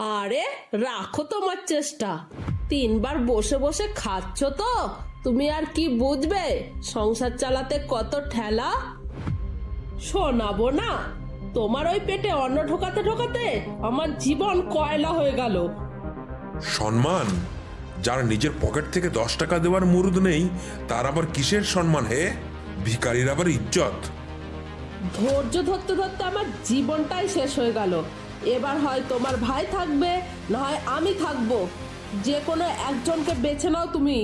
আরে রাখো তোমার চেষ্টা। তিনবার বসে বসে খাচ্ছ তো? তুমি আর কি বুঝবে? সংসার চালাতে কত ঠেলা? শোনাবো না। তোমার ওই পেটে অন্ন ঢোকাতে ঢোকাতে আমার জীবন কয়লা হয়ে গেল। সম্মান? যার নিজের পকেট থেকে দশ টাকা দেওয়ার মুরুদ নেই তার আবার কিসের সম্মান হে? ভিকারির আবার ইজ্জত। ধৈর্য ধরতে ধরতে আমার জীবনটাই শেষ হয়ে গেল। এবার হয় তোমার ভাই থাকবে না হয় আমি থাকব। যে কোনো একজনকে বেছে নাও তুমি।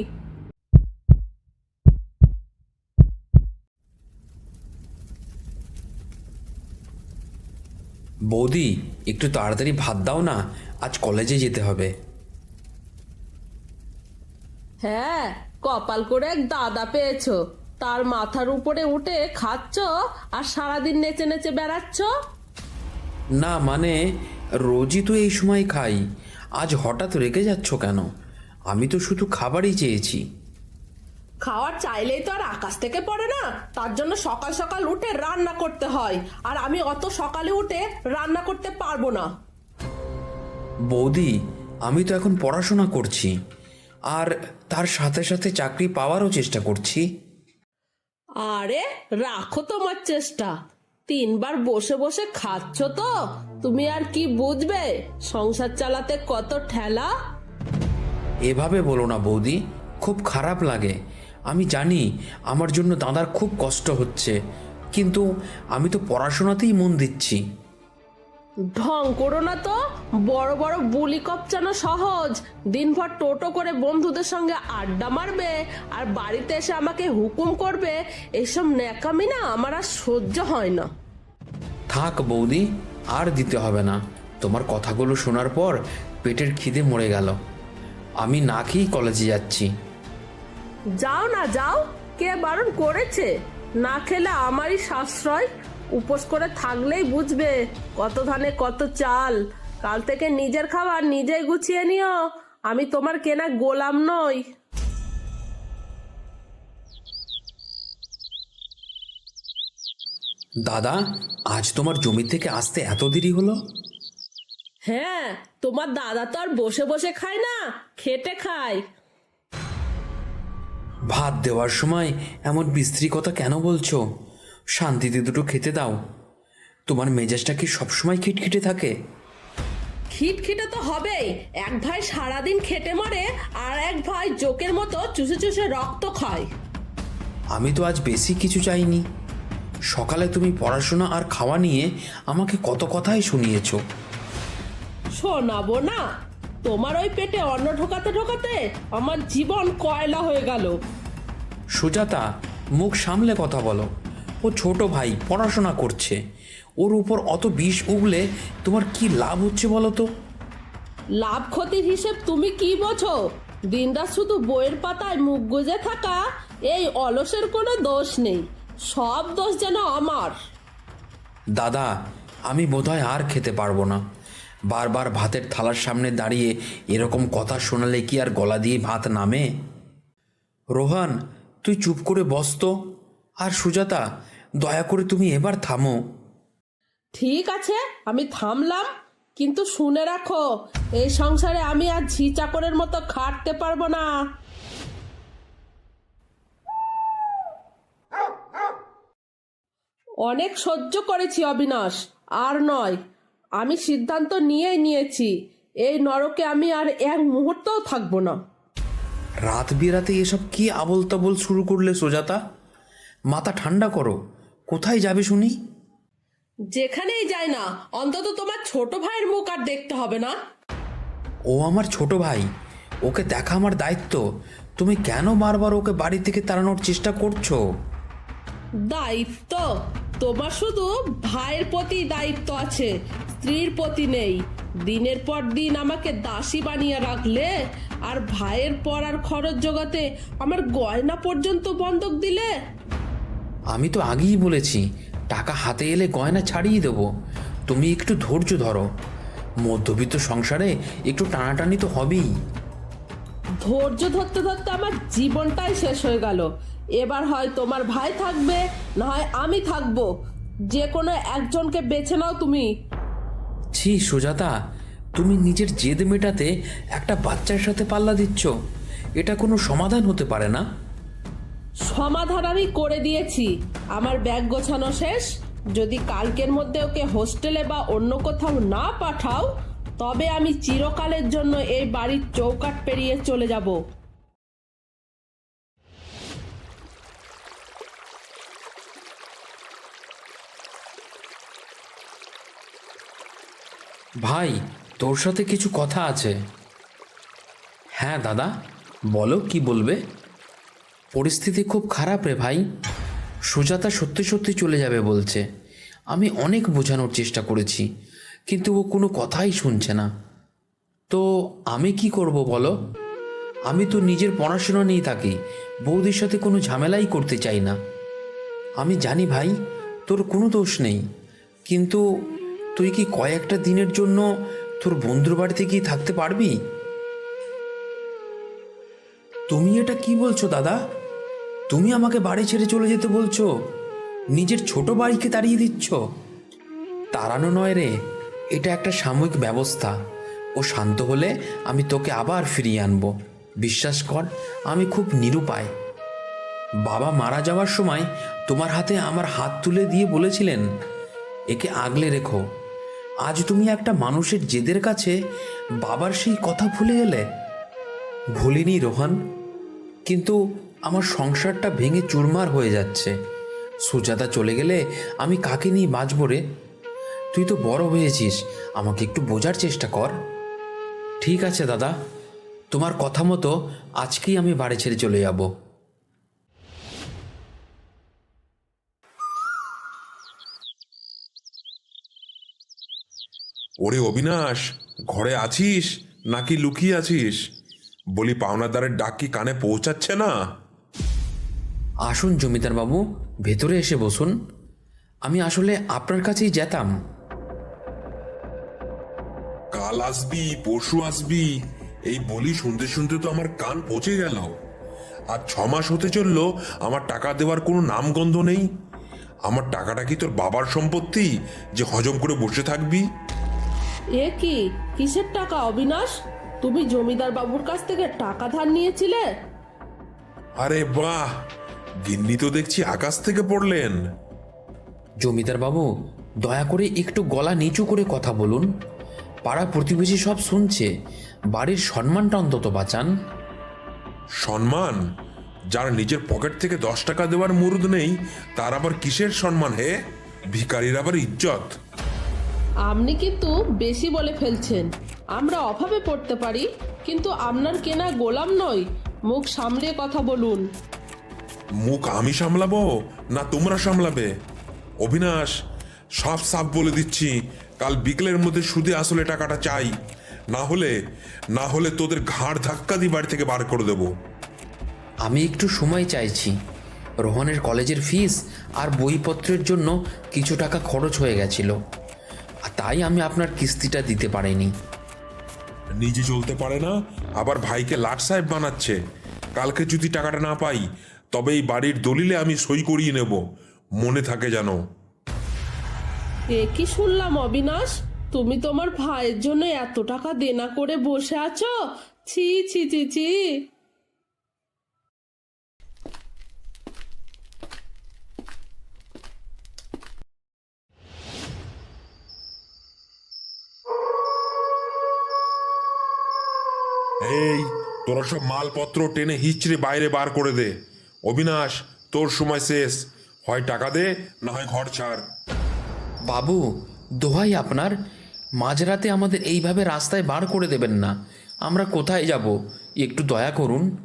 বৌদি একটু তাড়াতাড়ি ভাত দাও না আজ কলেজে যেতে হবে। হ্যাঁ কপাল করে এক দাদা পেয়েছ। তার মাথার উপরে উঠে খাচ্ছ আর সারাদিন নেচে নেচে বেড়াচ্ছ? না মানে রোজই তো এই সময় খাই। আজ হঠাৎ রেগে যাচ্ছ কেন? আমি তো শুধু খাবারই চেয়েছি। খাওয়ার চাইলেই তো আর আকাশ থেকে পড়ে না। তার জন্য সকাল সকাল উঠে রান্না করতে হয়। আর আমি অত সকালে উঠে রান্না করতে পারব না। বৌদি আমি তো এখন পড়াশোনা করছি। আর তার সাথে সাথে চাকরি পাওয়ারও চেষ্টা করছি। আরে রাখো তোমার চেষ্টা। তিনবার বসে বসে খাচ্ছ তো? তুমি আর কি বুঝবে? সংসার চালাতে কত ঠেলা? এভাবে বলো না বৌদি, খুব খারাপ লাগে। আমি জানি আমার জন্য দাদার খুব কষ্ট হচ্ছে, কিন্তু আমি তো পড়াশোনাতেই মন দিচ্ছি। ঢং করো না তো। বড় বড় বুলি কপচানো সহজ। দিনভর টোটো করে বন্ধুদের সঙ্গে আড্ডা মারবে আর বাড়িতে এসে আমাকে হুকুম করবে এসব ন্যাকামি না আমার আর সহ্য হয় না। থাক বৌদি আর দিতে হবে না। তোমার কথাগুলো শোনার পর পেটের খিদে মরে গেল। আমি না খেয়েই কলেজে যাচ্ছি। যাও না যাও। কে বারণ করেছে? না খেলে আমারই সাশ্রয়। উপোস করে থাকলেই বুঝবে কত ধানে কত চাল। কাল থেকে নিজের খাবার নিজেই গুছিয়ে নিও। আমি তোমার কেনা গোলাম নই। দাদা আজ তোমার জমি থেকে আসতে এত দেরি হলো? হ্যাঁ তোমার দাদা তো আর বসে বসে খায় না খেটে খায়। ভাত দেওয়ার সময় এমন বিস্ত্রী কথা কেন বলছো? শান্তিতে দুটো খেতে দাও। তোমার মেজাজটা কি সবসময় খিটখিটে থাকে? খিটখিটে তো হবেই। এক ভাই সারাদিন খেটে মরে আর এক ভাই জোকের মতো চুষে চুষে রক্ত খায়। আমি তো আজ বেশি কিছু চাইনি। সকালে তুমি পড়াশোনা আর খাওয়া নিয়ে আমাকে কত কথাই শুনিয়েছো। শোনাবো না। তোমার ওই পেটে অন্ন ঢোকাতে ঢোকাতে আমার জীবন কয়লা হয়ে গেল। সুজাতা মুখ সামলে কথা বলো। ও ছোট ভাই পড়াশোনা করছে। ওর উপর অত বিষ উগলে তোমার কি লাভ হচ্ছে বলো তো? লাভ ক্ষতির হিসেব তুমি কি বোঝো? দিনরাত শুধু বইয়ের পাতায় মুখ গুজে থাকা এই অলসের কোনো দোষ নেই। সব দোষ যেন আমার। দাদা আমি বোধহয় আর খেতে পারব না। বারবার ভাতের থালার সামনে দাঁড়িয়ে এরকম কথা শোনালে কি আর গলা দিয়ে ভাত নামে? রোহান তুই চুপ করে বস তো। আর সুজাতা, দয়া করে তুমি এবার থামো। ঠিক আছে, আমি থামলাম, কিন্তু শুনে রাখো, এই সংসারে আমি আর ঝি চাকরের মতো খাটতে পারব না। অনেক সহ্য করেছি অবিনাশ, আর নয়, আমি সিদ্ধান্ত নিয়েই নিয়েছি, এই নরকে আমি আর এক মুহূর্তও থাকব না। রাত বিরাতে এসব কি আবল তাবল শুরু করলে সোজাতা? মাথা ঠান্ডা করো। কোথায় যাবে শুনি? যেখানেই যায় না অন্তত তোমার ছোট ভাইয়ের মুখ আর দেখতে হবে না। ও আমার ছোট ভাই। ওকে দেখা আমার দায়িত্ব। তুমি কেন বারবার ওকে বাড়ি থেকে তাড়ানোর চেষ্টা করছ? দায়িত্ব? তোমার শুধু ভাইয়ের প্রতি দায়িত্ব আছে স্ত্রীর প্রতি নেই। দিনের পর দিন আমাকে দাসী বানিয়ে রাখলে আর ভাইয়ের পর আর খরচ জোগাতে আমার গয়না পর্যন্ত বন্ধক দিলে? আমি তো আগেই বলেছি টাকা হাতে এলে গয়না ছাড়িয়ে দেবো। তুমি একটু ধৈর্য ধরো। মধ্যবিত্ত সংসারে একটু টানাটানি তো হবেই। ধৈর্য ধরতে ধরতে আমার জীবনটাই শেষ হয়ে গেল। এবার হয় তোমার ভাই থাকবে না হয় আমি থাকব। যে কোনো একজনকে বেছে নাও তুমি। ছি, সুজাতা, তুমি নিজের জেদ মেটাতে একটা বাচ্চার সাথে পাল্লা দিচ্ছ। এটা কোনো সমাধান হতে পারে না। সমাধান আমি করে দিয়েছি। আমার ব্যাগ গোছানো শেষ। যদি কালকের মধ্যে ওকে হোস্টেলে বা অন্য কোথাও না পাঠাও, তবে আমি চিরকালের জন্য এই বাড়ির চৌকাট পেরিয়ে চলে যাব। ভাই, তোর সাথে কিছু কথা আছে। হ্যাঁ দাদা, বলো কি বলবে? পরিস্থিতি খুব খারাপ রে ভাই। সুজাতা সত্যি সত্যি চলে যাবে বলছে। আমি অনেক বোঝানোর চেষ্টা করেছি, কিন্তু ও কোনো কথাই শুনছে না। তো আমি কি করব বলো? আমি তো নিজের পড়াশোনা নিয়ে থাকি, বৌদির সাথে কোনো ঝামেলাই করতে চাই না। আমি জানি ভাই, তোর কোনো দোষ নেই, কিন্তু তুই কি কয়েকটা দিনের জন্য তোর বন্ধুর বাড়িতে গিয়ে থাকতে পারবি? তুমি এটা কি বলছো, দাদা? তুমি আমাকে বাড়ি ছেড়ে চলে যেতে বলছো। নিজের ছোট বাড়িকে তাড়িয়ে দিচ্ছ। তাড়ানো নয় রে, এটা একটা সাময়িক ব্যবস্থা। ও শান্ত হলে আমি তোকে আবার ফিরিয়ে আনব। বিশ্বাস কর, আমি খুব নিরুপায়। বাবা মারা যাওয়ার সময় তোমার হাতে আমার হাত তুলে দিয়ে বলেছিলেন, একে আগলে রেখো। আজ তুমি একটা মানুষের জেদের কাছে বাবার সেই কথা ভুলে গেলে ভুলিনি রোহান, কিন্তু আমার সংসারটা ভেঙে চুরমার হয়ে যাচ্ছে। সুজাতা চলে গেলে আমি কাকে নিয়ে বাঁচব রে? তুই তো বড় হয়েছিস, আমাকে একটু বোঝার চেষ্টা কর। ঠিক আছে দাদা, তোমার কথা মতো আজকেই আমি বাড়ি ছেড়ে চলে যাব। ওরে অবিনাশ ঘরে আছিস নাকি লুকিয়ে আছিস? বলি পাওনাদারের ডাক কি কানে পৌঁছাচ্ছে না? আসুন জমিদার বাবু ভেতরে এসে বসুন। আমি আসলে আপনার কাছেই যেতাম। কাল আসবি পরশু আসবি এই বলি শুনতে শুনতে তো আমার কান পচে গেল। আর ছ মাস হতে চলল আমার টাকা দেওয়ার কোনো নামগন্ধ নেই। আমার টাকাটা কি তোর বাবার সম্পত্তি যে হজম করে বসে থাকবি? এ কি? কিসের টাকা অবিনাশ? তুমি জমিদার বাবুর কাছ থেকে টাকা ধার নিয়েছিলে? আরে বাহ! গিন্নি তো দেখছি আকাশ থেকে পড়লেন। জমিদার বাবু দয়া করে একটু গলা নিচু করে কথা বলুন। পাড়া প্রতিবেশী সব শুনছে। বাড়ির সম্মানটা অন্তত বাঁচান। সম্মান? যার নিজের পকেট থেকে দশ টাকা দেওয়ার মুরুদ নেই তার আবার কিসের সম্মান হে? ভিকারির আবার ইজ্জত। আপনি কিন্তু বেশি বলে ফেলছেন। আমরা অভাবে পড়তে পারি কিন্তু আপনার কেনা গোলাম নয় মুখ সামলে কথা বলুন। মুখ আমি সামলাবো না তোমরা সামলাবে? অবিনাশ সব সাফ বলে দিচ্ছি কাল বিকেলের মধ্যে সুদে আসলে টাকাটা চাই। না হলে না হলে তোদের ঘাড় ধাক্কা দিয়ে বাড়ি থেকে বার করে দেবো। আমি একটু সময় চাইছি। রোহনের কলেজের ফিস আর বইপত্রের জন্য কিছু টাকা খরচ হয়ে গেছিল। তাই আমি আপনার কিস্তিটা দিতে পারিনি। নিজে চলতে পারে না আবার ভাইকে লাট সাহেব বানাচ্ছে। কালকে যদি টাকাটা না পাই তবে এই বাড়ির দলিলে আমি সই করিয়ে নেব। মনে থাকে জানো এ কি শুনলাম অবিনাশ? তুমি তোমার ভাইয়ের জন্য এত টাকা দেনা করে বসে আছো? ছি ছি ছি ছি। এই তোরা সব মালপত্র টেনে হিচড়ে বাইরে বার করে দে। অবিনাশ তোর সময় শেষ। হয় টাকা দে না হয় ঘর ছাড়। বাবু দোহাই আপনার। মাঝরাতে আমাদের এইভাবে রাস্তায় বার করে দেবেন না। আমরা কোথায় যাব? একটু দয়া করুন।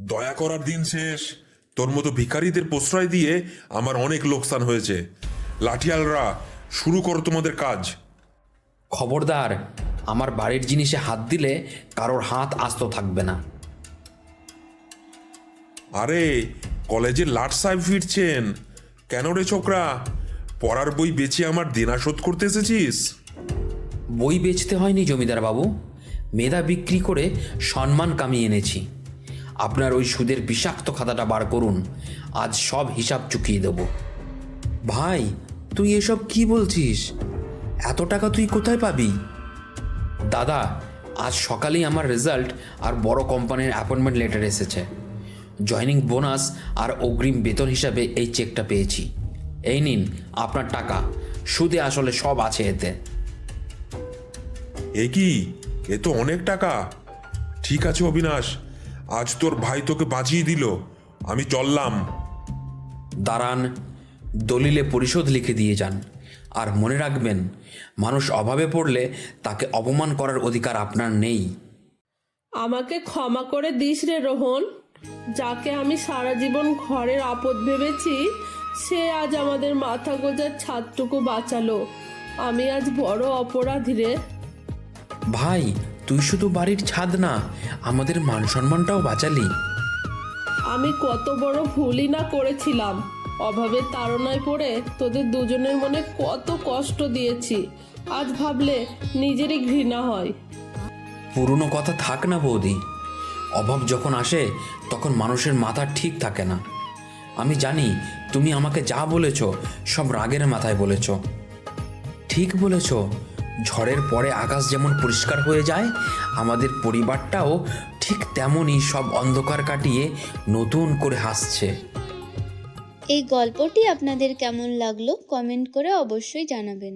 দয়া করার দিন শেষ। তোর মতো ভিখারিদের প্রশ্রয় দিয়ে আমার অনেক লোকসান হয়েছে। লাঠিয়ালরা শুরু করো তোমাদের কাজ। খবরদার আমার বাড়ির জিনিসে হাত দিলে কারোর হাত আস্ত থাকবে না। আরে কলেজে লাট সাহেব ফিরছেন। কেন রে ছোকরা? পড়ার বই বেচে আমার দেনা শোধ করতে এসেছিস? বই বেচতে হয়নি জমিদার বাবু। মেধা বিক্রি করে সম্মান কামিয়ে এনেছি। আপনার ওই সুদের বিষাক্ত খাতাটা বার করুন। আজ সব হিসাব চুকিয়ে দেব। ভাই তুই এসব কি বলছিস? এত টাকা তুই কোথায় পাবি? দাদা আজ সকালেই আমার রেজাল্ট আর বড় কোম্পানির অ্যাপয়েন্টমেন্ট লেটার এসেছে। জয়নিং বোনাস আর অগ্রিম বেতন হিসাবে এই চেকটা পেয়েছি। এই নিন আপনার টাকা সুদে আসলে সব আছে এতে। এ কি? এ তো অনেক টাকা। ঠিক আছে অবিনাশ আজ তোর ভাই তোকে বাঁচিয়ে দিল আমি চললাম। দাঁড়ান দলিলে পরিশোধ লিখে দিয়ে যান। আর মনে রাখবেন মানুষ অভাবে পড়লে তাকে অপমান করার অধিকার আপনার নেই। আমাকে ক্ষমা করে দিস রে রোহন। যাকে আমি সারা জীবন ঘরের আপদ ভেবেছি সে আজ আমাদের মাথা গোজার ছাদটুকু বাঁচালো। আমি আজ বড় অপরাধী রে। ভাই তুই শুধু বাড়ির ছাদ না আমাদের মান সম্মানটাও বাঁচালি। আমি কত বড় ভুলই না করেছিলাম। অভাবের তাড়নায় পড়ে তোদের দুজনের মনে কত কষ্ট দিয়েছি। আজ ভাবলে নিজেরই ঘৃণা হয়। পুরনো কথা থাক না বৌদি। অভাব যখন আসে, তখন মানুষের মাথা ঠিক থাকে না। আমি জানি তুমি আমাকে যা বলেছ, সব রাগের মাথায় বলেছ। ঠিক বলেছ, ঝড়ের পরে আকাশ যেমন পরিষ্কার হয়ে যায়, আমাদের পরিবারটাও ঠিক তেমনই সব অন্ধকার কাটিয়ে নতুন করে হাসছে। এই গল্পটি আপনাদের কেমন লাগল কমেন্ট করে অবশ্যই জানাবেন।